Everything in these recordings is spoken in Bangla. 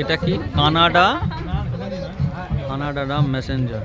এটা কি? কানাডা? কানাডা মেসেঞ্জার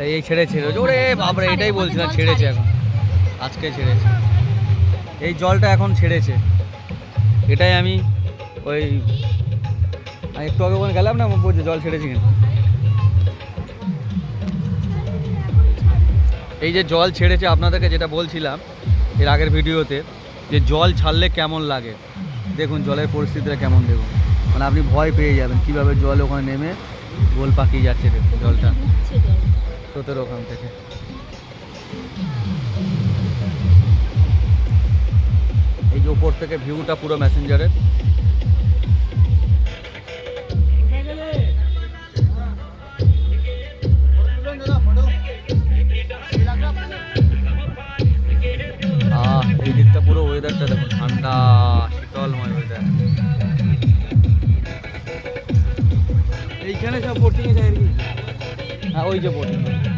এই এই ছেড়েছে ওরে বাপরে এটাই বলছিলাম ছেড়েছে এখন। আজকে ছেড়েছে। এই জলটা এখন ছেড়েছে। এটাই আমি ওই আমি একটু আগে ওখানে গেলাম না বলছে জল ছেড়েছে কিনা। এই যে জল ছেড়েছে আপনাদেরকে যেটা বলছিলাম এর আগের ভিডিওতে যে জল ছাড়লে কেমন লাগে? দেখুন জলের পরিস্থিতিটা কেমন দেখুন। মানে আপনি ভয় পেয়ে যাবেন কীভাবে জল ওখানে নেমে গোল পাকিয়ে যাচ্ছে দেখুন জলটা। স্রোতের ওখান থেকে। এই যে উপর থেকে ভিউটা পুরো মেসেঞ্জারের। এই দিকটা পুরো ওয়েদারটা দেখুন, ঠান্ডা, শীতলময় ওয়েদার এইখানে সব বোটিং এ যায় আর কি হ্যাঁ ওই যে বোটিং